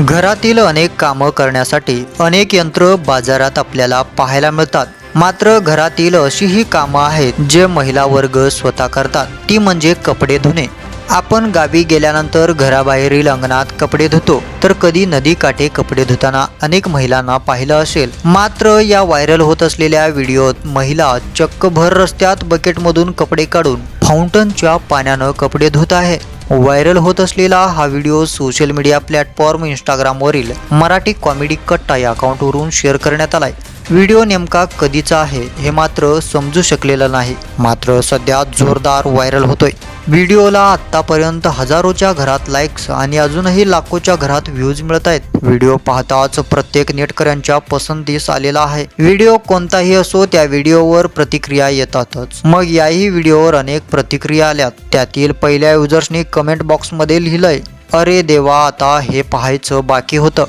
घरातील अनेक कामं करण्यासाठी अनेक यंत्र बाजारात आपल्याला पाहायला मिळतात. मात्र घरातील अशी ही कामं आहेत जे महिला वर्ग स्वतः करतात. ती म्हणजे कपडे धुणे. आपण गावी गेल्यानंतर घराबाहेरील अंगणात कपडे धुतो तर कधी नदी काठे कपडे धुताना अनेक महिलांना पाहिलं असेल. मात्र या व्हायरल होत असलेल्या व्हिडिओत महिला चक्क भर रस्त्यात बकेटमधून कपडे काढून फाउंटनच्या पाण्यानं कपडे धुत आहे. व्हायरल होत असलेला हा व्हिडिओ सोशल मीडिया प्लॅटफॉर्म इंस्टाग्रामवरील मराठी कॉमेडी कट्टा या अकाउंटवरून शेअर करण्यात आलाय. व्हिडिओ नेमका कधीचा आहे हे मात्र समजू शकलेलं नाही. मात्र सध्या जोरदार व्हायरल होतोय. व्हिडिओला आतापर्यंत हजारोच्या घरात लाईक्स आणि अजूनही लाखोच्या घरात व्ह्यूज मिळत आहेत. व्हिडिओ पाहताच प्रत्येक नेटकऱ्यांच्या पसंतीस आलेला आहे. व्हिडिओ कोणताही असो त्या व्हिडिओवर प्रतिक्रिया येतातच. मग याही व्हिडिओवर अनेक प्रतिक्रिया आल्यात त्यातील पहिल्या युजर्सनी कमेंट बॉक्समध्ये लिहिलंय अरे देवा आता हे पाहायचं बाकी होतं.